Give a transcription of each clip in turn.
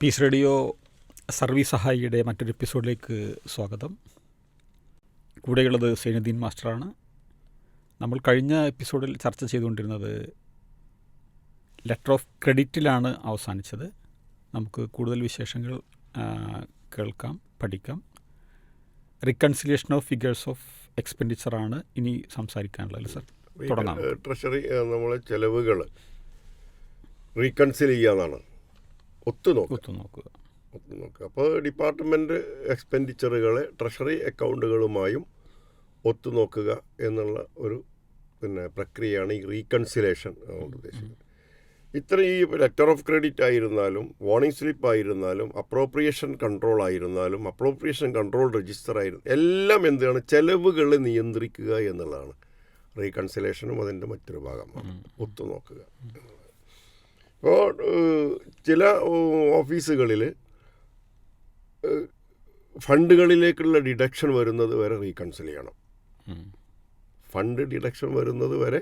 Piece radio service സഹായിയുടെ മറ്റൊരു എപ്പിസോഡിലേക്ക് സ്വാഗതം. കൂടെയുള്ളത് സൈനുദ്ദീൻ മാസ്റ്ററാണ്. നമ്മൾ കഴിഞ്ഞ എപ്പിസോഡിൽ ചർച്ച ചെയ്തുകൊണ്ടിരുന്നത് ലെറ്റർ ഓഫ് ക്രെഡിറ്റിലാണ് അവസാനിച്ചത്. നമുക്ക് കൂടുതൽ വിശേഷങ്ങൾ കേൾക്കാം പഠിക്കാം. റിക്കൺസിലിയേഷൻ ഓഫ് ഫിഗേഴ്സ് ഓഫ് എക്സ്പെൻഡിച്ചറാണ് ഇനി സംസാരിക്കാനുള്ളത് സർ. തുടങ്ങാം. ട്രഷറി നമ്മളെ ചെലവുകൾ റീകൺസിൽ ചെയ്യാന്നാണ്. ഒത്തുനോക്കുക ഒത്തു നോക്കുക ഒത്തുനോക്കുക അപ്പോൾ ഡിപ്പാർട്ട്മെന്റ് എക്സ്പെൻഡിച്ചറുകളെ ട്രഷറി അക്കൗണ്ടുകളുമായും ഒത്തുനോക്കുക എന്നുള്ള ഒരു പിന്നെ പ്രക്രിയയാണ് ഈ റീകൺസിലേഷൻ ഉദ്ദേശിക്കുന്നത്. ഇത്ര ഈ ലെറ്റർ ഓഫ് ക്രെഡിറ്റ് ആയിരുന്നാലും വാർണിംഗ് സ്ലിപ്പ് ആയിരുന്നാലും അപ്രോപ്രിയേഷൻ കൺട്രോൾ ആയിരുന്നാലും അപ്രോപ്രിയേഷൻ കൺട്രോൾ രജിസ്റ്റർ ആയിരുന്നു എല്ലാം എന്താണ് ചെലവുകൾ നിയന്ത്രിക്കുക എന്നുള്ളതാണ്. റീകൺസിലേഷനും അതിന്റെ മറ്റൊരു ഭാഗമാണ്. ഒത്തുനോക്കുക. ഇപ്പോൾ ചില ഓഫീസുകളിൽ ഫണ്ടുകളിലേക്കുള്ള ഡിഡക്ഷൻ വരുന്നത് വരെ റീകൺസിൽ ചെയ്യണം. ഫണ്ട് ഡിഡക്ഷൻ വരുന്നത് വരെ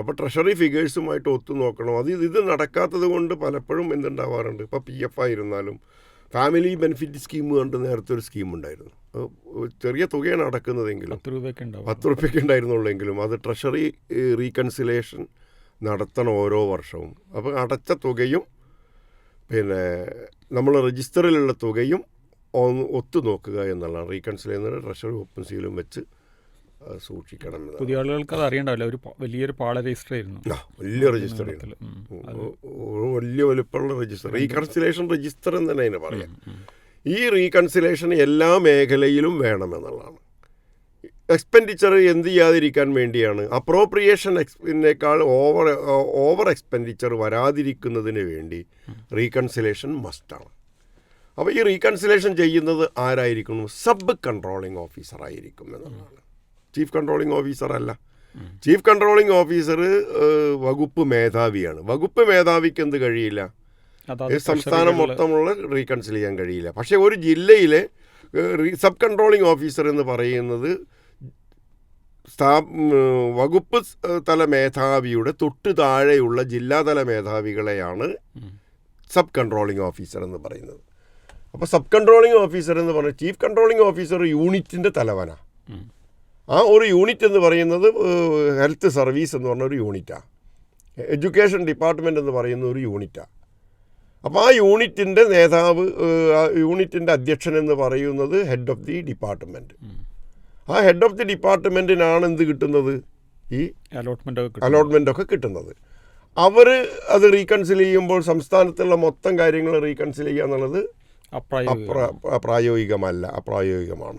അപ്പോൾ ട്രഷറി ഫിഗേഴ്സുമായിട്ട് ഒത്തു നോക്കണം. അത് ഇത് നടക്കാത്തത് കൊണ്ട് പലപ്പോഴും എന്തുണ്ടാവാറുണ്ട്? ഇപ്പോൾ പി എഫ് ആയിരുന്നാലും ഫാമിലി ബെനിഫിറ്റ് സ്കീം കണ്ട് നേരത്തെ ഒരു സ്കീം ഉണ്ടായിരുന്നു. ചെറിയ തുകയാണ് അടക്കുന്നതെങ്കിലും പത്ത് രൂപയ്ക്ക് ഉണ്ടായിരുന്നുള്ളൂ എങ്കിലും അത് ട്രഷറി റീകൺസിലേഷൻ നടത്തണം ഓരോ വർഷവും. അപ്പോൾ അടച്ച തുകയും പിന്നെ നമ്മൾ രജിസ്റ്ററിലുള്ള തുകയും ഒന്ന് ഒത്തു നോക്കുക എന്നുള്ളതാണ്. റീകൺസിൽ ചെയ്യുന്നത് ട്രഷറി ഓപ്പൺ സീലും വെച്ച് സൂക്ഷിക്കണം പുതിയ ആളുകൾക്ക് അത് അറിയണ്ടാവില്ല. ഒരു വലിയൊരു പാള രജിസ്റ്റർ ആയിരുന്നു വലിയ രജിസ്റ്റർ വലിയ വലുപ്പമുള്ള രജിസ്റ്റർ റീകൺസിലേഷൻ രജിസ്റ്റർ എന്ന് തന്നെ അതിന് പറയാം. ഈ റീകൺസിലേഷൻ എല്ലാ മേഖലയിലും വേണമെന്നുള്ളതാണ് എക്സ്പെൻഡിച്ചർ എന്ത് ചെയ്യാതിരിക്കാൻ വേണ്ടിയാണ്. അപ്രോപ്രിയേഷൻ എക്സ്പിനേക്കാൾ ഓവർ ഓവർ എക്സ്പെൻഡിച്ചർ വരാതിരിക്കുന്നതിന് വേണ്ടി റീകൺസിലേഷൻ മസ്റ്റാണ് അപ്പോൾ ഈ റീകൺസിലേഷൻ ചെയ്യുന്നത് ആരായിരിക്കും സബ് കൺട്രോളിംഗ് ഓഫീസർ ആയിരിക്കും എന്നുള്ളതാണ്. ചീഫ് കൺട്രോളിംഗ് ഓഫീസർ അല്ല. ചീഫ് കൺട്രോളിംഗ് ഓഫീസർ വകുപ്പ് മേധാവിയാണ്. വകുപ്പ് മേധാവിക്ക് എന്ത് കഴിയില്ല? സംസ്ഥാനം മൊത്തമുള്ള റീകൺസിൽ ചെയ്യാൻ കഴിയില്ല. പക്ഷേ ഒരു ജില്ലയിലെ സബ് കൺട്രോളിംഗ് ഓഫീസർ എന്ന് പറയുന്നത് സ്ഥാ വകുപ്പ് തല മേധാവിയുടെ തൊട്ട് താഴെയുള്ള ജില്ലാതല മേധാവികളെയാണ് സബ് കൺട്രോളിംഗ് ഓഫീസർ എന്ന് പറയുന്നത്. അപ്പോൾ സബ് കൺട്രോളിംഗ് ഓഫീസർ എന്ന് പറഞ്ഞാൽ ചീഫ് കൺട്രോളിംഗ് ഓഫീസർ യൂണിറ്റിന്റെ തലവനാണ് ആ ഒരു യൂണിറ്റ് എന്ന് പറയുന്നത് ഹെൽത്ത് സർവീസ് എന്ന് പറഞ്ഞ ഒരു യൂണിറ്റാണ് എഡ്യൂക്കേഷൻ ഡിപ്പാർട്ട്മെന്റ് എന്ന് പറയുന്ന ഒരു യൂണിറ്റാണ് അപ്പോൾ ആ യൂണിറ്റിന്റെ നേതാവ് ആ യൂണിറ്റിന്റെ അധ്യക്ഷൻ എന്ന് പറയുന്നത് ഹെഡ് ഓഫ് ദി ഡിപ്പാർട്ട്മെന്റ് ആ ഹെഡ് ഓഫ് ദി ഡിപ്പാർട്ട്മെന്റിനാണ് എന്ത് കിട്ടുന്നത്? ഈ. അലോട്ട്മെന്റ് ഒക്കെ കിട്ടുന്നത്. അവർ അത് റീകൺസിൽ ചെയ്യുമ്പോൾ സംസ്ഥാനത്തുള്ള മൊത്തം കാര്യങ്ങൾ റീകൺസിൽ ചെയ്യുക എന്നുള്ളത് അപ്രായോഗികമല്ല പ്രായോഗികമല്ല അപ്രായോഗികമാണ്.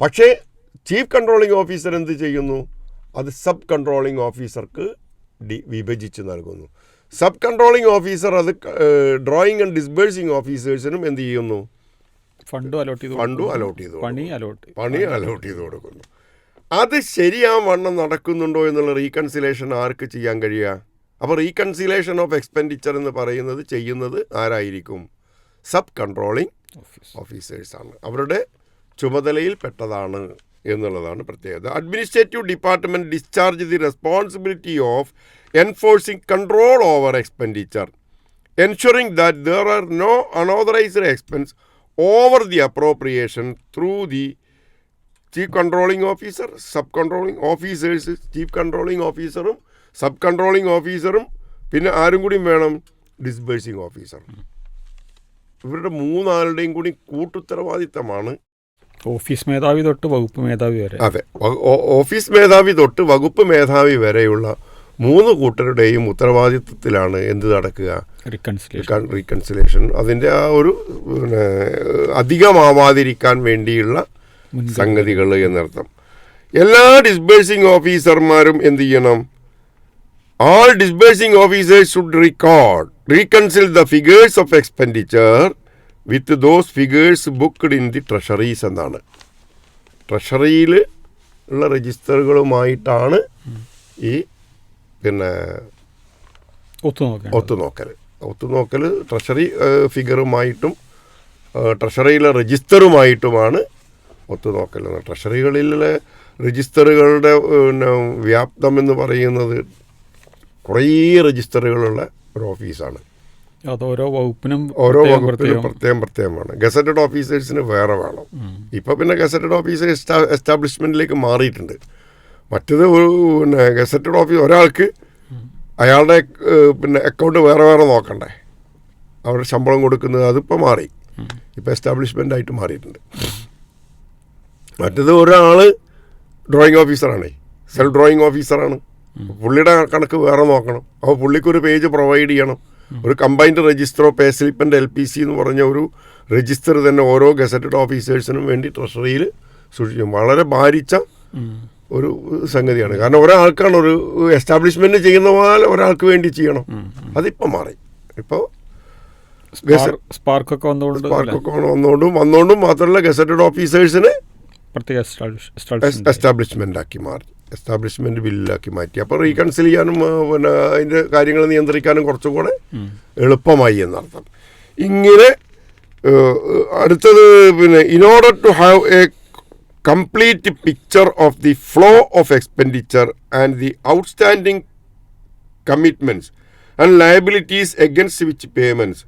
പക്ഷേ ചീഫ് കൺട്രോളിംഗ് ഓഫീസർ എന്ത് ചെയ്യുന്നു? അത് സബ് കൺട്രോളിംഗ് ഓഫീസർക്ക് ഡി വിഭജിച്ച് നൽകുന്നു. സബ് കൺട്രോളിംഗ് ഓഫീസർ അത് ഡ്രോയിങ് ആൻഡ് ഡിസ്ബേഴ്സിംഗ് ഓഫീസേഴ്സിനും എന്ത് ചെയ്യുന്നു? ഫണ്ടും അലോട്ട് ചെയ്ത് ഫണ്ടും അലോട്ട് ചെയ്തു പണി അലോട്ട് പണി അലോട്ട് ചെയ്ത് കൊടുക്കുന്നു. അത് ശരിയാവണ്ണം നടക്കുന്നുണ്ടോ എന്നുള്ള റീകൺസിലേഷൻ ആർക്ക് ചെയ്യാൻ കഴിയുക അപ്പോൾ റീകൺസിലേഷൻ ഓഫ് എക്സ്പെൻഡിച്ചർ എന്ന് പറയുന്നത് ചെയ്യുന്നത് ആരായിരിക്കും? സബ് കൺട്രോളിംഗ് ഓഫീസേഴ്സ് ഓഫീസേഴ്സാണ് അവരുടെ ചുമതലയിൽ പെട്ടതാണ് എന്നുള്ളതാണ് പ്രത്യേകത. Administrative department discharge the responsibility of enforcing control over expenditure ensuring that there are no unauthorized expense over the appropriation through the chief controlling officer sub controlling officers chief controlling ഓഫീസറും sub controlling ഓഫീസറും പിന്നെ ആരും കൂടിയും വേണം disbursing officer ഇവരുടെ മൂന്നാളുടെയും കൂടി കൂട്ടുത്തരവാദിത്തമാണ് office മേധാവി തൊട്ട് വകുപ്പ് മേധാവി വരെ. അതെ ഓഫീസ് മേധാവി തൊട്ട് വകുപ്പ് മേധാവി വരെയുള്ള മൂന്ന് കൂട്ടരുടെയും ഉത്തരവാദിത്വത്തിലാണ് എന്ത് നടക്കുക? റീകൺസിലേഷൻ അതിന്റെ ആ ഒരു പിന്നെ അധികമാവാതിരിക്കാൻ വേണ്ടിയുള്ള സംഗതികൾ എന്നർത്ഥം. എല്ലാ ഡിസ്ബേഴ്സിംഗ് ഓഫീസർമാരും എന്ത് ചെയ്യണം? All disbursing officers should record reconcile the figures of expenditure with those figures booked in the treasuries എന്നാണ്. ട്രഷറിയിൽ ഉള്ള രജിസ്റ്ററുകളുമായിട്ടാണ് ഈ പിന്നെ ഒത്തുനോക്കൽ ഒത്തുനോക്കൽ ട്രഷറി ഫിഗറുമായിട്ടും ട്രഷറിയിലെ രജിസ്റ്ററുമായിട്ടുമാണ് ഒത്തുനോക്കൽ ട്രഷറികളിലെ രജിസ്റ്ററുകളുടെ പിന്നെ വ്യാപ്തം എന്ന് പറയുന്നത് കുറേ രജിസ്റ്ററുകളുള്ള ഒരു ഓഫീസാണ്. ഓരോ വകുപ്പിനും ഓരോ പ്രത്യേകം വകുപ്പിനും പ്രത്യേകം. പ്രത്യേകം പ്രത്യേകം വേണം ഗസറ്റഡ് ഓഫീസേഴ്സിന് വേറെ വേണം. ഇപ്പോൾ പിന്നെ ഗസറ്റഡ് ഓഫീസേഴ്സ് എസ്റ്റാബ്ലിഷ്മെന്റിലേക്ക് മാറിയിട്ടുണ്ട്. മറ്റത് പിന്നെ ഗസറ്റഡ് ഓഫീസ് ഒരാൾക്ക് അയാളുടെ പിന്നെ അക്കൗണ്ട് വേറെ വേറെ നോക്കണ്ടേ. അവരുടെ ശമ്പളം കൊടുക്കുന്നത് അതിപ്പോൾ മാറി. ഇപ്പോൾ എസ്റ്റാബ്ലിഷ്മെന്റ് ആയിട്ട് മാറിയിട്ടുണ്ട്. മറ്റത് ഒരാൾ ഡ്രോയിങ് ഓഫീസറാണ് സെൽഫ് ഡ്രോയിങ് ഓഫീസറാണ് പുള്ളിയുടെ കണക്ക് വേറെ നോക്കണം. അപ്പോൾ പുള്ളിക്കൊരു പേജ് പ്രൊവൈഡ് ചെയ്യണം. ഒരു കമ്പൈൻഡ് രജിസ്റ്ററോ പേ സ്ലിപ്പിന്റെ എൽ പി സി എന്ന് പറഞ്ഞ ഒരു രജിസ്റ്റർ തന്നെ ഓരോ ഗസറ്റഡ് ഓഫീസേഴ്സിനും വേണ്ടി ട്രഷറിയിൽ സൂക്ഷിക്കും. വളരെ ഭാരിച്ച. ഒരു സംഗതിയാണ്. കാരണം ഒരാൾക്കാണ് ഒരു എസ്റ്റാബ്ലിഷ്മെന്റ് ചെയ്യുന്ന പോലെ ഒരാൾക്ക് വേണ്ടി ചെയ്യണം. അതിപ്പോൾ മാറി. ഇപ്പോ സ്പാർ- സ്പാർക്കൊക്കെ വന്നുകൊണ്ട് സ്പാർക്കൊക്കെ പാർക്കൊക്കെ വന്നുകൊണ്ടും വന്നുകൊണ്ടും മാത്രമല്ല ഗസറ്റഡ് ഓഫീസേഴ്സിന് പ്രത്യേക എസ്റ്റാബ്ലിഷ്മെന്റ്. എസ്റ്റാബ്ലിഷ്മെന്റ് ആക്കി മാറി എസ്റ്റാബ്ലിഷ്മെന്റ് ബില്ലാക്കി മാറ്റി. അപ്പോൾ റീകൺസിൽ ചെയ്യാനും പിന്നെ അതിന്റെ കാര്യങ്ങൾ നിയന്ത്രിക്കാനും കുറച്ചും കൂടെ എളുപ്പമായി എന്നർത്ഥം. ഇങ്ങനെ അടുത്തത് പിന്നെ in order to have a complete picture of the flow of expenditure and the outstanding commitments and liabilities against which payments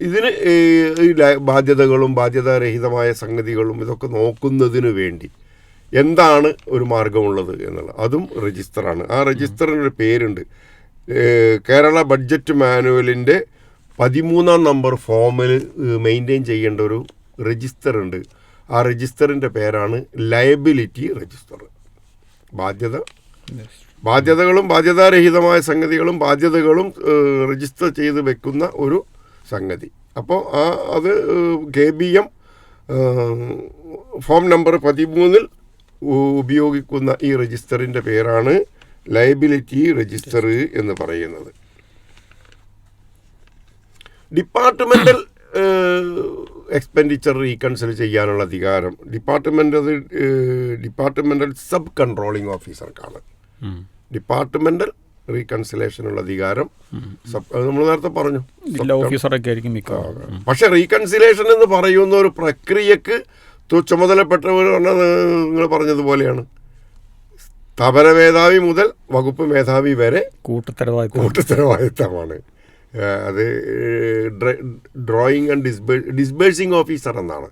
ഇതിന് ബാധ്യതകളും ബാധ്യതാരഹിതമായ സംഗതികളും ഇതൊക്കെ നോക്കുന്നതിന് വേണ്ടി എന്താണ് ഒരു മാർഗമുള്ളത് എന്നുള്ളത്. അതും രജിസ്റ്ററാണ്. ആ രജിസ്റ്ററിനൊരു പേരുണ്ട്. കേരള ബഡ്ജറ്റ് മാനുവലിന്റെ പതിമൂന്നാം നമ്പർ ഫോമിൽ മെയിന്റെയിൻ ചെയ്യേണ്ട ഒരു രജിസ്റ്റർ ഉണ്ട് ആ രജിസ്റ്ററിന്റെ പേരാണ് ലയബിലിറ്റി രജിസ്റ്റർ ബാധ്യത? ബാധ്യതകളും ബാധ്യതാരഹിതമായ സംഗതികളും ബാധ്യതകളും രജിസ്റ്റർ ചെയ്ത് വെക്കുന്ന ഒരു സംഗതി. അപ്പോൾ ആ അത് K B M form number പതിമൂന്നിൽ ഉപയോഗിക്കുന്ന ഈ രജിസ്റ്ററിന്റെ പേരാണ് ലയബിലിറ്റി രജിസ്റ്റർ എന്ന് പറയുന്നത്. ഡിപ്പാർട്ട്മെന്റൽ എക്സ്പെൻഡിച്ചർ റീകൺസിൽ ചെയ്യാനുള്ള അധികാരം ഡിപ്പാർട്ട്മെന്റ് അത് ഡിപ്പാർട്ട്മെന്റൽ സബ് കൺട്രോളിംഗ് ഓഫീസർക്കാണ്. ഡിപ്പാർട്ട്മെന്റൽ റീകൺസിലേഷനുള്ള അധികാരം സബ് നമ്മൾ നേരത്തെ പറഞ്ഞു. ഓഫീസറൊക്കെ ആയിരിക്കും പക്ഷെ റീകൺസിലേഷൻ എന്ന് പറയുന്ന ഒരു പ്രക്രിയക്ക് ചുമതലപ്പെട്ടവർ നിങ്ങൾ പറഞ്ഞതുപോലെയാണ്. സ്ഥാപന മേധാവി മുതൽ വകുപ്പ് മേധാവി വരെ കൂട്ടുത്തരവാദിത്തം. കൂട്ടുത്തരവാദിത്തമാണ്. അത് ഡ്രോയിങ് ആൻഡ് ഡിസ്ബേ ഡിസ്ബേഴ്സിംഗ് ഓഫീസർ എന്നാണ്.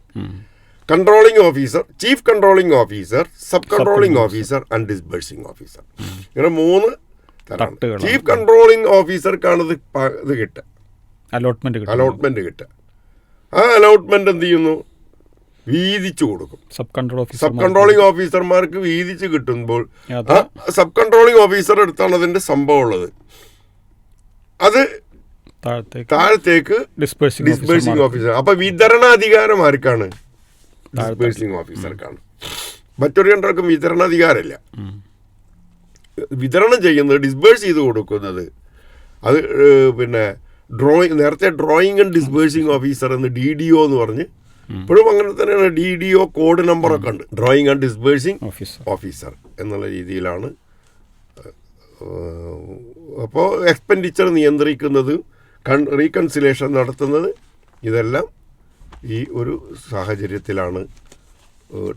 Controlling officer chief controlling officer sub controlling officer and disbursing officer. ഇങ്ങനെ മൂന്ന്. ചീഫ് കൺട്രോളിംഗ് ഓഫീസർക്കാണ് ഇത് ഇത് കിട്ടുക. അലോട്ട്മെന്റ് അലോട്ട്മെന്റ് കിട്ടുക. ആ അലോട്ട്മെന്റ് എന്ത് ചെയ്യുന്നു? വീതിച്ചു കൊടുക്കും. Sub control officer sub controlling ഓഫീസർമാർക്ക് വീതിച്ച് കിട്ടുമ്പോൾ സബ് കൺട്രോളിംഗ് ഓഫീസർ അടുത്താണ് അതിന്റെ സംഭവം ഉള്ളത്. അത് താഴത്തേക്ക് താഴത്തേക്ക് ഡിസ്പേഴ്സിംഗ് ഓഫീസർ അപ്പൊ വിതരണാധികാരം ആർക്കാണ്? ഡിസ്പേഴ്സിംഗ് ഓഫീസർക്കാണ്. മറ്റൊരു രണ്ടാൾക്കും വിതരണാധികാരമില്ല. വിതരണം ചെയ്യുന്നത് ഡിസ്ബേഴ്സ് ചെയ്ത് കൊടുക്കുന്നത് അത് പിന്നെ ഡ്രോയിങ് നേരത്തെ ഡ്രോയിങ് ആൻഡ് ഡിസ്ബേഴ്സിംഗ് ഓഫീസർ എന്ന് ഡി ഡി ഒ എന്ന് പറഞ്ഞ് ഇപ്പോഴും അങ്ങനെ തന്നെയാണ് ഡി ഡി ഒ കോഡ് നമ്പറൊക്കെ ഉണ്ട്. Drawing and disbursing officer. Officer എന്നുള്ള രീതിയിലാണ്. അപ്പോൾ എക്സ്പെൻഡിച്ചർ നിയന്ത്രിക്കുന്നത് കൺ റീകൺസിലേഷൻ നടത്തുന്നത് ഇതെല്ലാം ഈ ഒരു സാഹചര്യത്തിലാണ്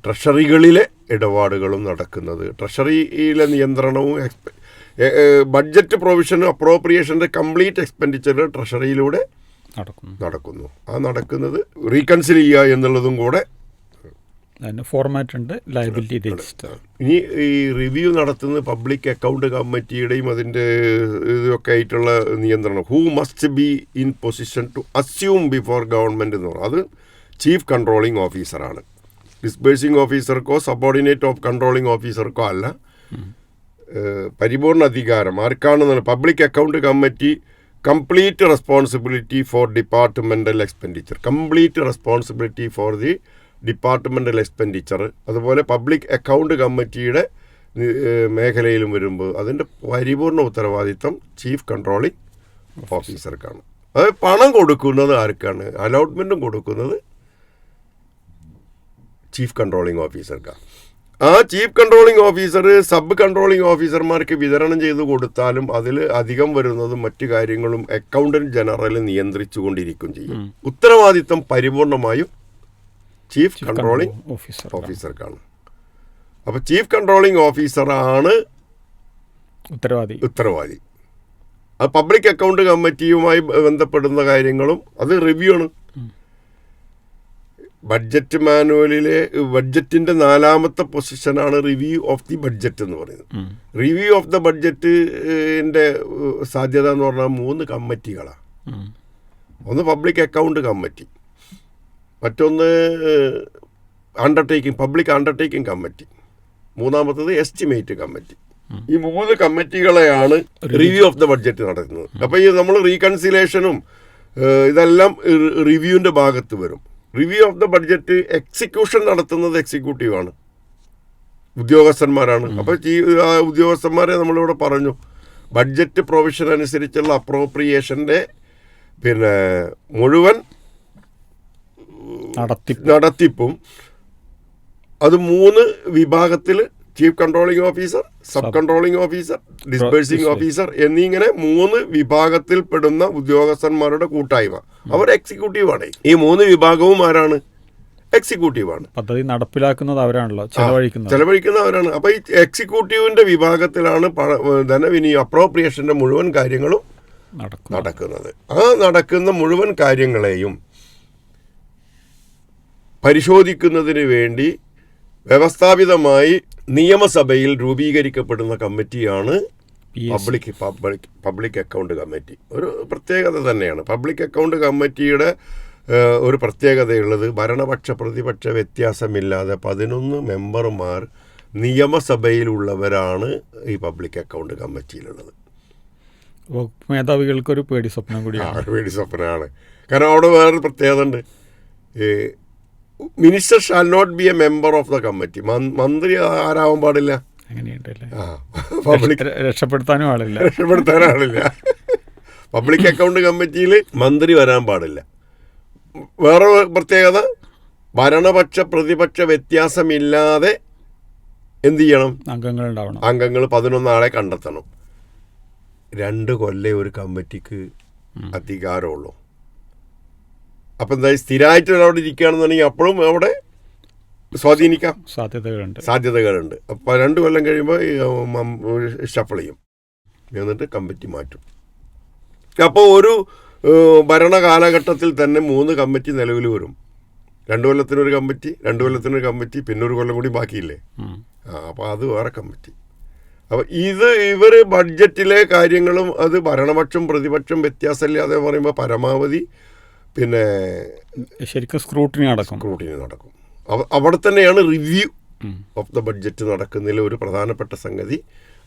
ട്രഷറികളിലെ ഇടപാടുകളും നടക്കുന്നത്. ട്രഷറിയിലെ നിയന്ത്രണവും ബഡ്ജറ്റ് പ്രൊവിഷനും അപ്രോപ്രിയേഷന്റെ കംപ്ലീറ്റ് എക്സ്പെൻഡിച്ചർ ട്രഷറിയിലൂടെ നടക്കുന്നു. നടക്കുന്നു. ആ നടക്കുന്നത് റീകൺസിൽ ചെയ്യുക എന്നുള്ളതും കൂടെ അതിന് ഫോർമാറ്റ് ഉണ്ട് ലയബിലിറ്റി രജിസ്റ്റർ ഇനി ഈ റിവ്യൂ നടത്തുന്ന പബ്ലിക് അക്കൗണ്ട് കമ്മിറ്റിയുടെയും അതിന്റെ ഇതൊക്കെ ആയിട്ടുള്ള നിയന്ത്രണം. Who must be in position to assume before government എന്ന് പറയും അത് ചീഫ് കൺട്രോളിംഗ് ഓഫീസറാണ് ഡിസ്ബേഴ്സിംഗ് ഓഫീസർക്കോ സബോർഡിനേറ്റ് ഓഫ് കൺട്രോളിംഗ് ഓഫീസർക്കോ അല്ല. പരിപൂർണ അധികാരം ആർക്കാണെന്നാണ് public account committee complete responsibility for departmental expenditure complete responsibility for the departmental expenditure അതുപോലെ പബ്ലിക് അക്കൗണ്ട് കമ്മിറ്റിയുടെ മേഖലയിലും വരുമ്പോൾ അതിന്റെ പരിപൂർണ ഉത്തരവാദിത്വം ചീഫ് കൺട്രോളിംഗ് ഓഫീസർക്കാണ്. അത് പണം കൊടുക്കുന്നത് ആർക്കാണ്? അലോട്ട്മെന്റും കൊടുക്കുന്നത് ചീഫ് കൺട്രോളിംഗ് ഓഫീസർക്കാണ്. ആ chief controlling officer sub controlling ഓഫീസർമാർക്ക് വിതരണം ചെയ്തു കൊടുത്താലും അതിൽ അധികം വരുന്നതും മറ്റു കാര്യങ്ങളും അക്കൗണ്ടന്റ് ജനറൽ നിയന്ത്രിച്ചു കൊണ്ടിരിക്കും ചെയ്യും ഉത്തരവാദിത്തം പരിപൂർണമായും ചീഫ് കൺട്രോളിംഗ് ഓഫീസർ ഓഫീസർക്കാണ് അപ്പോൾ ചീഫ് കൺട്രോളിംഗ് ഓഫീസറാണ് ഉത്തരവാദി. ഉത്തരവാദി. അത് പബ്ലിക് അക്കൗണ്ട് കമ്മിറ്റിയുമായി ബന്ധപ്പെടുന്ന കാര്യങ്ങളും അത് റിവ്യൂ ആണ്. ബഡ്ജറ്റ് മാനുവലിലെ ബഡ്ജറ്റിന്റെ നാലാമത്തെ പൊസിഷനാണ് റിവ്യൂ ഓഫ് ദി ബഡ്ജറ്റ് എന്ന് പറയുന്നത്. റിവ്യൂ ഓഫ് ദ ബഡ്ജറ്റിന്റെ സാധ്യത എന്ന് പറഞ്ഞാൽ മൂന്ന് കമ്മിറ്റികളാണ്. ഒന്ന് പബ്ലിക് അക്കൗണ്ട് കമ്മിറ്റി മറ്റൊന്ന് അണ്ടർടേക്കിംഗ് പബ്ലിക് അണ്ടർടേക്കിംഗ് കമ്മിറ്റി മൂന്നാമത്തത് എസ്റ്റിമേറ്റ് കമ്മിറ്റി ഈ മൂന്ന് കമ്മിറ്റികളെയാണ് റിവ്യൂ ഓഫ് ദ ബഡ്ജറ്റ് നടത്തുന്നത്. അപ്പോൾ ഈ നമ്മൾ റീകൺസിലേഷനും ഇതെല്ലാം റിവ്യൂവിന്റെ ഭാഗത്ത് വരും. Review of the budget execution നടത്തുന്നത് എക്സിക്യൂട്ടീവാണ് ഉദ്യോഗസ്ഥന്മാരാണ്. അപ്പോൾ ഈ ഉദ്യോഗസ്ഥന്മാരെ നമ്മളിവിടെ പറഞ്ഞു. ബഡ്ജറ്റ് പ്രൊവിഷൻ അനുസരിച്ചുള്ള അപ്രോപ്രിയേഷന്റെ പിന്നെ മുഴുവൻ നടത്തിപ്പും. അത് മൂന്ന് വിഭാഗത്തിൽ chief controlling officer sub controlling officer disbursing officer എന്നിങ്ങനെ മൂന്ന് വിഭാഗത്തിൽ പെടുന്ന ഉദ്യോഗസ്ഥന്മാരുടെ കൂട്ടായ്മ. അവർ എക്സിക്യൂട്ടീവാണ്. ഈ മൂന്ന് വിഭാഗവും ആരാണ്? എക്സിക്യൂട്ടീവാണ്. പദ്ധതി നടപ്പിലാക്കുന്നത് അവരാണല്ലോ ചെലവഴിക്കുന്നത്. ചെലവഴിക്കുന്നവരാണ് അപ്പോൾ ഈ എക്സിക്യൂട്ടീവിന്റെ വിഭാഗത്തിലാണ് ധനവിനി അപ്രോപ്രിയേഷന്റെ മുഴുവൻ കാര്യങ്ങളും നടക്കും നടക്കുന്നത്. ആ നടക്കുന്ന മുഴുവൻ കാര്യങ്ങളെയും പരിശോധിക്കുന്നതിന് വേണ്ടി വ്യവസ്ഥാപിതമായി നിയമസഭയിൽ രൂപീകരിക്കപ്പെടുന്ന കമ്മിറ്റിയാണ് public public public account committee. ഒരു പ്രത്യേകത തന്നെയാണ്. പബ്ലിക് അക്കൗണ്ട് കമ്മിറ്റിയുടെ ഒരു പ്രത്യേകതയുള്ളത് ഭരണപക്ഷ പ്രതിപക്ഷ വ്യത്യാസമില്ലാതെ പതിനൊന്ന് മെമ്പർമാർ നിയമസഭയിലുള്ളവരാണ് ഈ പബ്ലിക് അക്കൗണ്ട് കമ്മിറ്റിയിലുള്ളത്. മേധാവികൾക്കൊരു പേടി സ്വപ്നം കൂടിയാണ്. പേടി സ്വപ്നമാണ്. കാരണം അവിടെ വേറൊരു പ്രത്യേകത ഉണ്ട്. Minister shall not be a member of the committee മന്ത്രി ആരാവാൻ പാടില്ല? അങ്ങനെയുണ്ടല്ലേ? ആ പബ്ലിക് രക്ഷപ്പെടുത്താനും ആളില്ല. രക്ഷപ്പെടുത്താനാളില്ല പബ്ലിക് അക്കൗണ്ട് കമ്മിറ്റിയിൽ മന്ത്രി വരാൻ പാടില്ല. വേറെ പ്രത്യേകത ഭരണപക്ഷ പ്രതിപക്ഷ വ്യത്യാസമില്ലാതെ എന്ത് ചെയ്യണം? അംഗങ്ങൾ ഉണ്ടാവണം അംഗങ്ങൾ പതിനൊന്നാളെ കണ്ടെത്തണം. രണ്ട് കൊല്ലേ ഒരു കമ്മിറ്റിക്ക് അധികാരമുള്ളൂ. അപ്പം എന്താ സ്ഥിരമായിട്ട് അവിടെ ഇരിക്കുകയാണെന്നുണ്ടെങ്കിൽ അപ്പോഴും അവിടെ സ്വാധീനിക്കാം. സാധ്യതകളുണ്ട്. സാധ്യതകളുണ്ട്. അപ്പോൾ രണ്ട് കൊല്ലം കഴിയുമ്പോൾ ഷഫിൾ ചെയ്യും എന്നിട്ട് കമ്മിറ്റി മാറ്റും. അപ്പോൾ ഒരു ഭരണകാലഘട്ടത്തിൽ ഭരണ കാലഘട്ടത്തിൽ തന്നെ മൂന്ന് കമ്മിറ്റി നിലവിൽ വരും. രണ്ട് കൊല്ലത്തിനൊരു കമ്മിറ്റി രണ്ട് കൊല്ലത്തിനൊരു കമ്മിറ്റി പിന്നെ ഒരു കൊല്ലം കൂടി ബാക്കിയില്ലേ. ആ അപ്പോൾ അത് വേറെ കമ്മിറ്റി. അപ്പോൾ ഇത് ഇവർ ബഡ്ജറ്റിലെ കാര്യങ്ങളും അത് ഭരണപക്ഷം പ്രതിപക്ഷം വ്യത്യാസമില്ലാതെ പറയുമ്പോൾ പരമാവധി പിന്നെ ശരിക്കും സ്ക്രൂട്ടിനി നടക്കും. സ്ക്രൂട്ടിനി നടക്കും. അവിടെ തന്നെയാണ് റിവ്യൂ ഓഫ് ദ ബഡ്ജറ്റ് നടക്കുന്നതിൽ ഒരു പ്രധാനപ്പെട്ട സംഗതി.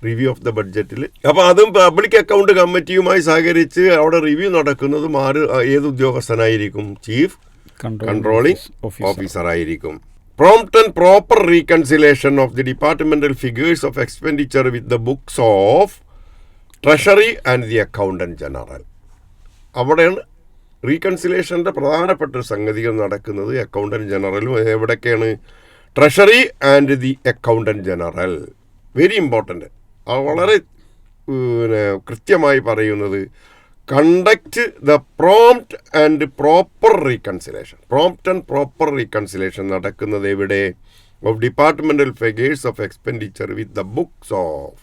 റിവ്യൂ ഓഫ് ദ ബഡ്ജറ്റിൽ അപ്പോൾ അതും പബ്ലിക് അക്കൗണ്ട് കമ്മിറ്റിയുമായി സഹകരിച്ച് അവിടെ റിവ്യൂ നടക്കുന്നത് ആര് ഏത് ഉദ്യോഗസ്ഥനായിരിക്കും? ചീഫ് കൺട്രോളിംഗ് ഓഫീസറായിരിക്കും ഓഫീസർ ആയിരിക്കും. Prompt and proper reconciliation of the departmental figures of expenditure with the books of treasury and the accountant general അവിടെയാണ് റീകൺസിലേഷന്റെ പ്രധാനപ്പെട്ട ഒരു സംഗതികൾ നടക്കുന്നത് അക്കൗണ്ടന്റ് ജനറലും എവിടെയൊക്കെയാണ് treasury and the accountant general very important അത് വളരെ പിന്നെ കൃത്യമായി പറയുന്നത് conduct the prompt and proper reconciliation prompt and proper reconciliation നടക്കുന്നത് എവിടെ? Of departmental figures of expenditure with the books of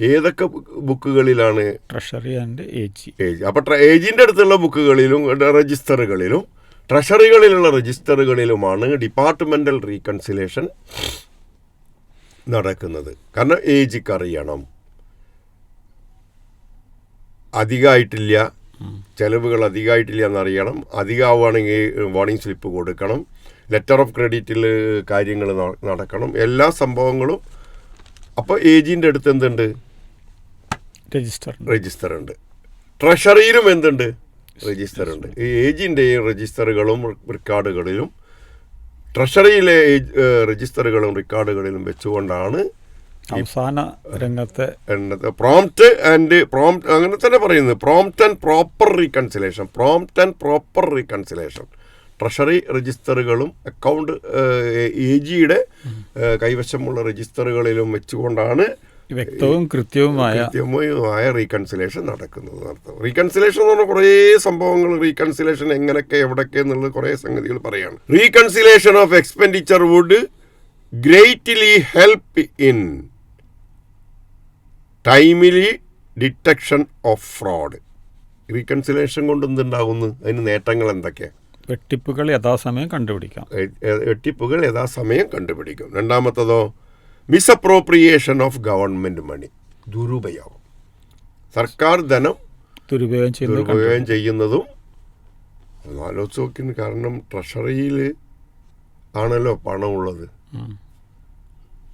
ഏതൊക്കെ ബുക്കുകളിലാണ്? ട്രഷറി ആൻഡ് ഏജ് ഏജ് അപ്പോൾ ഏജിന്റെ അടുത്തുള്ള ബുക്കുകളിലും രജിസ്റ്ററുകളിലും ട്രഷറികളിലുള്ള രജിസ്റ്ററുകളിലുമാണ് ഡിപ്പാർട്ട്മെന്റൽ റീകൺസിലേഷൻ നടക്കുന്നത്. കാരണം ഏജിക്ക് അറിയണം അധികമായിട്ടില്ല ചെലവുകൾ അധികമായിട്ടില്ല എന്നറിയണം. അധികമാവുകയാണെങ്കിൽ വാർണിംഗ് സ്ലിപ്പ് കൊടുക്കണം. ലെറ്റർ ഓഫ് ക്രെഡിറ്റിൽ കാര്യങ്ങൾ നടക്കണം. എല്ലാ സംഭവങ്ങളും അപ്പോൾ ഏജിന്റെ അടുത്ത് എന്തുണ്ട്? രജിസ്റ്റർ രജിസ്റ്റർ ഉണ്ട് ട്രഷറിയിലും എന്തുണ്ട് രജിസ്റ്റർ ഉണ്ട് ഈ ഏജിന്റെയും രജിസ്റ്ററുകളും റെക്കോർഡുകളിലും ട്രഷറിയിലെ രജിസ്റ്ററുകളും റെക്കോർഡുകളിലും വെച്ചുകൊണ്ടാണ് അവസാന രംഗത്തെ എണ്ണത്തെ പ്രോംപ്റ്റ് ആൻഡ് പ്രോംപ്റ്റ് അങ്ങനെ തന്നെ പറയുന്നത്. Prompt and proper reconciliation prompt and proper reconciliation treasury രജിസ്റ്ററുകളും account A ജിയുടെ കൈവശമുള്ള രജിസ്റ്ററുകളിലും വെച്ചുകൊണ്ടാണ് വ്യക്തവും കൃത്യവുമായ കൃത്യവുമായ റീകൺസിലേഷൻ നടക്കുന്നത്. നടത്തും റീകൺസിലേഷൻ എന്ന് പറഞ്ഞാൽ കുറേ സംഭവങ്ങൾ. റീകൺസിലേഷൻ എങ്ങനെയൊക്കെ എവിടെയൊക്കെ എന്നുള്ളത് കുറേ സംഗതികൾ പറയാണ്. Reconciliation of expenditure would greatly help in timely detection of fraud reconciliation കൊണ്ട് എന്തുണ്ടാകുന്നു? അതിന് നേട്ടങ്ങൾ എന്തൊക്കെയാണ് വെട്ടിപ്പുകൾ യഥാസമയം കണ്ടുപിടിക്കാം. വെട്ടിപ്പുകൾ യഥാസമയം കണ്ടുപിടിക്കും. രണ്ടാമത്തതോ മിസ്അപ്രോപ്രിയേഷൻ ഓഫ് ഗവൺമെന്റ് മണി ദുരുപയോഗം. സർക്കാർ ധനം ദുരുപയോഗം ദുരുപയോഗം ചെയ്യുന്നതും ആലോചിച്ച് നോക്കിന് കാരണം ട്രഷറിയിൽ ആണല്ലോ പണമുള്ളത്.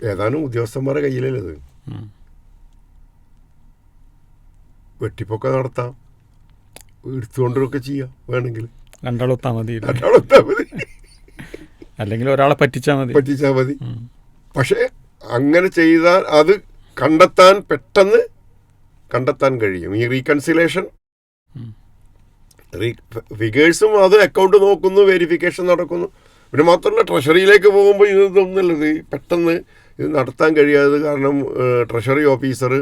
ഏതാനും ഉദ്യോഗസ്ഥന്മാരുടെ കയ്യിലല്ലേ ഇത്. വെട്ടിപ്പൊക്കെ നടത്താം. എടുത്തുകൊണ്ടൊക്കെ ചെയ്യാം വേണമെങ്കിൽ. രണ്ടാളൊത്താ മതി. രണ്ടാളൊത്താ മതി. അല്ലെങ്കിൽ ഒരാളെ പറ്റിച്ചാൽ മതി. പറ്റിച്ചാൽ മതി. പക്ഷേ അങ്ങനെ ചെയ്താൽ അത് കണ്ടെത്താൻ പെട്ടെന്ന് കണ്ടെത്താൻ കഴിയും. ഈ റീകൺസിലേഷൻ ഫിഗേഴ്സും അത് അക്കൗണ്ട് നോക്കുന്നു വെരിഫിക്കേഷൻ നടക്കുന്നു. പിന്നെ മാത്രമല്ല ട്രഷറിയിലേക്ക് പോകുമ്പോൾ ഇത് ഇത് പെട്ടെന്ന് ഇത് നടത്താൻ കഴിയാത്തത് കാരണം ട്രഷറി ഓഫീസർ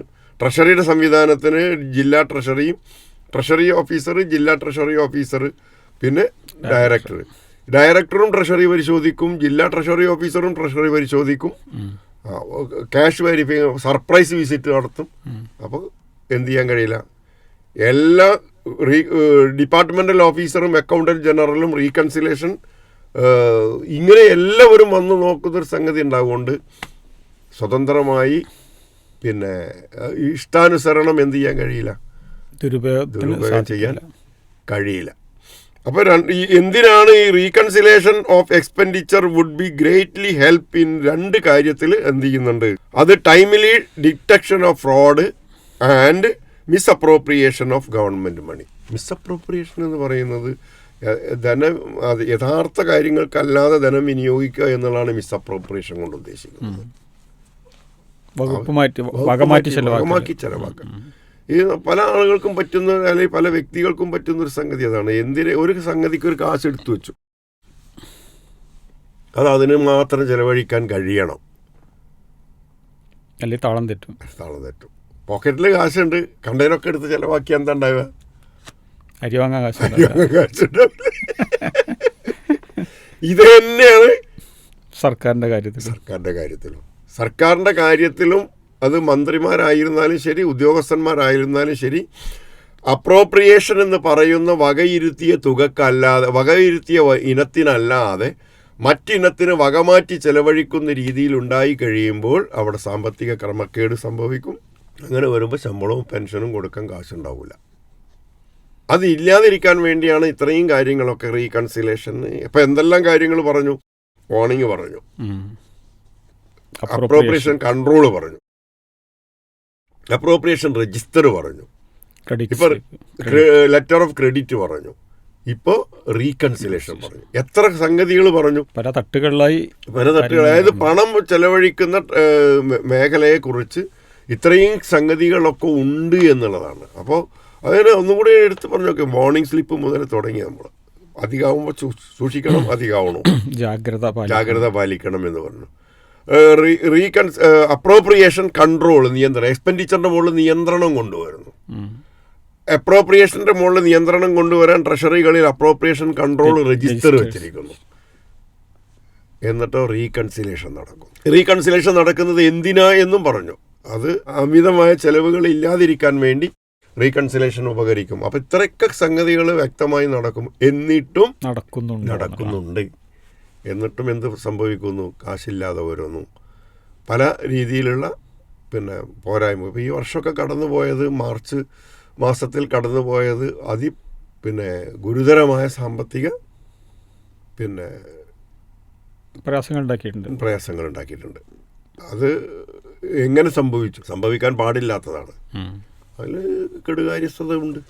ട്രഷറിയുടെ സംവിധാനത്തിന് ജില്ലാ ട്രഷറിയും ട്രഷറി ഓഫീസർ ജില്ലാ ട്രഷറി ഓഫീസർ പിന്നെ ഡയറക്ടർ ഡയറക്ടറും ട്രഷറി പരിശോധിക്കും ജില്ലാ ട്രഷറി ഓഫീസറും ട്രഷറി പരിശോധിക്കും. ക്യാഷ് വെരിഫൈ സർപ്രൈസ് വിസിറ്റ് നടത്തും. അപ്പോൾ എന്ത് ചെയ്യാൻ കഴിയില്ല. എല്ലാ റീ ഡിപ്പാർട്ട്മെന്റൽ ഓഫീസറും അക്കൗണ്ടന്റ് ജനറലും റീകൺസിലേഷൻ ഇങ്ങനെ എല്ലാവരും വന്ന് നോക്കുന്നൊരു സംഗതി ഉണ്ടാകുകൊണ്ട് സ്വതന്ത്രമായി പിന്നെ ഇഷ്ടാനുസരണം എന്ത് ചെയ്യാൻ കഴിയില്ല. ദുരുപയോഗം ചെയ്യാൻ കഴിയില്ല. അപ്പോൾ ഈ എന്തിനാണ് ഈ reconciliation of expenditure would be greatly help in രണ്ട് കാര്യത്തിൽ എന്ത് ചെയ്യുന്നുണ്ട്? അത് timely detection of fraud and misappropriation of government money misappropriation എന്ന് പറയുന്നത് ധനം അത് യഥാർത്ഥ കാര്യങ്ങൾക്കല്ലാതെ ധനം വിനിയോഗിക്കുക എന്നുള്ളതാണ് മിസ് അപ്രോപ്രിയേഷൻ കൊണ്ട് ഉദ്ദേശിക്കുന്നത്. വകുപ്പ് മാറ്റി ചെലവാക്കി ചെലവാക്കുക ഈ പല ആളുകൾക്കും പറ്റുന്ന അല്ലെങ്കിൽ പല വ്യക്തികൾക്കും പറ്റുന്ന ഒരു സംഗതി അതാണ്. എന്തിന് ഒരു സംഗതിക്ക് ഒരു കാശ് എടുത്തു വെച്ചു. അത് അതിന് മാത്രം ചെലവഴിക്കാൻ കഴിയണം. അല്ലെങ്കിൽ താളം തെറ്റും. താളം തെറ്റും. പോക്കറ്റിൽ കാശുണ്ട്. കണ്ടതിനൊക്കെ എടുത്ത് ചിലവാക്കി എന്താ ഉണ്ടാവുക? അരി വാങ്ങാൻ കാശുണ്ടാവില്ല കാശുണ്ടാവില്ല. ഇത് തന്നെയാണ് സർക്കാരിന്റെ കാര്യത്തിൽ സർക്കാരിന്റെ കാര്യത്തിലും. സർക്കാരിന്റെ കാര്യത്തിലും അത് മന്ത്രിമാരായിരുന്നാലും ശരി ഉദ്യോഗസ്ഥന്മാരായിരുന്നാലും ശരി അപ്രോപ്രിയേഷൻ എന്ന് പറയുന്ന വകയിരുത്തിയ തുകക്കല്ലാതെ വകയിരുത്തിയ ഇനത്തിനല്ലാതെ മറ്റിനത്തിന് വകമാറ്റി ചെലവഴിക്കുന്ന രീതിയിൽ ഉണ്ടായി കഴിയുമ്പോൾ അവിടെ സാമ്പത്തിക ക്രമക്കേട് സംഭവിക്കും. അങ്ങനെ വരുമ്പോൾ ശമ്പളവും പെൻഷനും കൊടുക്കാൻ കാശുണ്ടാവില്ല അത് ഇല്ലാതിരിക്കാൻ വേണ്ടിയാണ് ഇത്രയും കാര്യങ്ങളൊക്കെ റീകൺസിലേഷൻ ഇപ്പം എന്തെല്ലാം കാര്യങ്ങൾ പറഞ്ഞു? ഓണിങ് പറഞ്ഞു. അപ്രോപ്രിയേഷൻ കൺട്രോൾ പറഞ്ഞു. അപ്രോപ്രിയേഷൻ രജിസ്റ്റർ പറഞ്ഞു. ഇപ്പൊ ലെറ്റർ ഓഫ് ക്രെഡിറ്റ് പറഞ്ഞു. ഇപ്പോൾ റീകൺസിലേഷൻ പറഞ്ഞു. എത്ര സംഗതികൾ പറഞ്ഞു? പല തട്ടുകളിലായി പല തട്ടുകൾ അതായത് പണം ചെലവഴിക്കുന്ന മേഖലയെ കുറിച്ച് മേഖലയെക്കുറിച്ച് ഇത്രയും സംഗതികളൊക്കെ ഉണ്ട് എന്നുള്ളതാണ്. അപ്പോൾ അതിന് ഒന്നും കൂടി എടുത്ത് പറഞ്ഞു നോക്കി. മോർണിംഗ് സ്ലിപ്പ് മുതൽ തുടങ്ങി നമ്മൾ അധികമാകുമ്പോൾ സൂക്ഷിക്കണം അധികമാവണം ജാഗ്രത ജാഗ്രത പാലിക്കണം എന്ന് പറഞ്ഞു. റീകൺ അപ്രോപ്രിയേഷൻ കൺട്രോൾ നിയന്ത്രണം എക്സ്പെൻഡിച്ചറിന്റെ മുകളിൽ നിയന്ത്രണം കൊണ്ടുവരുന്നു. അപ്രോപ്രിയേഷന്റെ അപ്രോപ്രിയേഷന്റെ മുകളിൽ നിയന്ത്രണം കൊണ്ടുവരാൻ ട്രഷറികളിൽ അപ്രോപ്രിയേഷൻ കൺട്രോൾ രജിസ്റ്റർ വെച്ചിരിക്കുന്നു. എന്നിട്ടോ റീകൺസിലേഷൻ നടക്കും റീകൺസിലേഷൻ നടക്കുന്നത് എന്തിനാ എന്നും പറഞ്ഞു. അത് അമിതമായ ചെലവുകൾ ഇല്ലാതിരിക്കാൻ വേണ്ടി റീകൺസിലേഷൻ ഉപകരിക്കും. അപ്പം ഇത്രയൊക്കെ സംഗതികൾ വ്യക്തമായി നടക്കും. എന്നിട്ടും നടക്കുന്നുണ്ട്. നടക്കുന്നുണ്ട്. എന്നിട്ടും എന്ത് സംഭവിക്കുന്നു? കാശില്ലാതെ വരുന്നു പല രീതിയിലുള്ള പിന്നെ പോരായ്മ ഇപ്പോൾ ഈ വർഷമൊക്കെ കടന്നു പോയത് മാർച്ച് മാസത്തിൽ കടന്നു പോയത് അതി പിന്നെ ഗുരുതരമായ സാമ്പത്തിക പിന്നെ പ്രയാസങ്ങൾ ഉണ്ടാക്കിയിട്ടുണ്ട് പ്രയാസങ്ങൾ ഉണ്ടാക്കിയിട്ടുണ്ട് അത് എങ്ങനെ സംഭവിച്ചു? സംഭവിക്കാൻ പാടില്ലാത്തതാണ്. അതിൽ കെടുകാര്യസ്ഥത ഉണ്ട്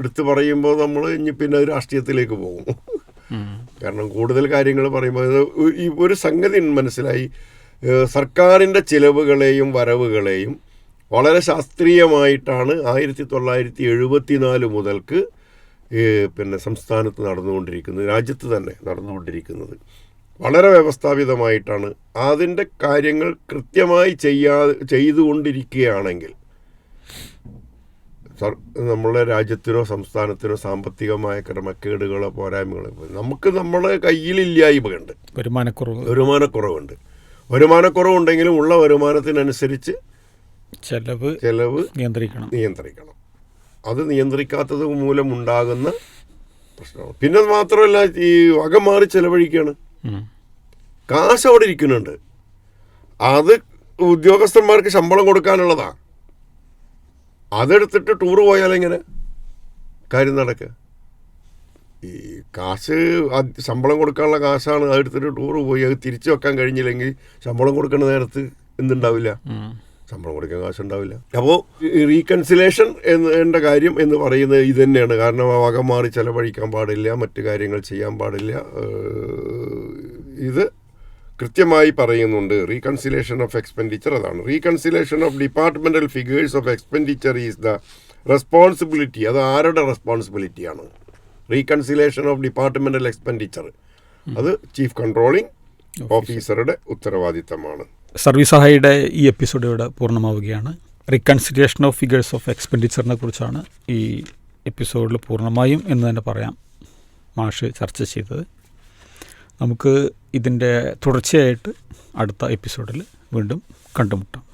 എടുത്തു പറയുമ്പോൾ നമ്മൾ ഇനി പിന്നെ രാഷ്ട്രീയത്തിലേക്ക് പോകും. കാരണം കൂടുതൽ കാര്യങ്ങൾ പറയുമ്പോൾ ഈ ഒരു സംഗതി മനസ്സിലായി. സർക്കാരിന്റെ ചിലവുകളെയും വരവുകളെയും വളരെ ശാസ്ത്രീയമായിട്ടാണ് ആയിരത്തി തൊള്ളായിരത്തി എഴുപത്തി നാല് മുതൽക്ക് പിന്നെ സംസ്ഥാനത്ത് നടന്നുകൊണ്ടിരിക്കുന്നത് രാജ്യത്ത് തന്നെ നടന്നുകൊണ്ടിരിക്കുന്നത്. വളരെ വ്യവസ്ഥാപിതമായിട്ടാണ് അതിന്റെ കാര്യങ്ങൾ കൃത്യമായി ചെയ്യാ ചെയ്തുകൊണ്ടിരിക്കുകയാണെങ്കിൽ നമ്മുടെ രാജ്യത്തിനോ സംസ്ഥാനത്തിനോ സാമ്പത്തികമായ ക്രമക്കേടുകളോ പോരായ്മകളോ നമുക്ക് നമ്മുടെ കയ്യിലില്ലായ്മയുണ്ട് വരുമാനക്കുറവ്. വരുമാനക്കുറവുണ്ട്. വരുമാനക്കുറവുണ്ടെങ്കിലും ഉള്ള വരുമാനത്തിനനുസരിച്ച് ചെലവ് ചെലവ് നിയന്ത്രിക്കണം. നിയന്ത്രിക്കണം. അത് നിയന്ത്രിക്കാത്തത് മൂലം ഉണ്ടാകുന്ന പ്രശ്നമാണ്. പിന്നെ മാത്രമല്ല ഈ വക മാറി ചെലവഴിക്കുകയാണ്. കാശ് അവിടെ ഇരിക്കുന്നുണ്ട്. അത് ഉദ്യോഗസ്ഥന്മാർക്ക് ശമ്പളം കൊടുക്കാനുള്ളതാ. അതെടുത്തിട്ട് ടൂർ പോയാലെങ്ങനെ കാര്യം നടക്കുക ഈ കാശ് ശമ്പളം കൊടുക്കാനുള്ള കാശാണ് അതെടുത്തിട്ട് ടൂർ പോയി. അത് തിരിച്ചു വെക്കാൻ കഴിഞ്ഞില്ലെങ്കിൽ ശമ്പളം കൊടുക്കുന്ന നേരത്ത് എന്തുണ്ടാവില്ല. ശമ്പളം കൊടുക്കാൻ കാശുണ്ടാവില്ല. അപ്പോൾ റീകൺസിലേഷൻ എന്ന കാര്യം എന്ന് പറയുന്നത് ഇത് തന്നെയാണ്. കാരണം ആ വക മാറി ചെലവഴിക്കാൻ പാടില്ല മറ്റു കാര്യങ്ങൾ ചെയ്യാൻ പാടില്ല. ഇത് കൃത്യമായി പറയുന്നുണ്ട് റീകൺസിലേഷൻ ഓഫ് എക്സ്പെൻഡിച്ചർ അതാണ്. Reconciliation of departmental figures of expenditure is the responsibility അത് ആരുടെ റെസ്പോൺസിബിലിറ്റിയാണ് റീകൺസിലേഷൻ ഓഫ് ഡിപ്പാർട്ട്മെന്റൽ എക്സ്പെൻഡിച്ചർ അത് ചീഫ് കൺട്രോളിംഗ് ഓഫീസറുടെ ഉത്തരവാദിത്തമാണ്. സർവീസ് സഹായിയുടെ ഈ എപ്പിസോഡ് ഇവിടെ പൂർണമാവുകയാണ്. റീകൺസിലേഷൻ ഓഫ് ഫിഗേഴ്സ് ഓഫ് എക്സ്പെൻഡിച്ചറിനെ കുറിച്ചാണ് ഈ എപ്പിസോഡിൽ പൂർണമായും എന്ന് തന്നെ പറയാം മാഷ് ചർച്ച ചെയ്തത്. നമുക്ക് ഇതിന്റെ തുടർച്ചയായിട്ട് അടുത്ത എപ്പിസോഡിൽ വീണ്ടും കണ്ടുമുട്ടാം.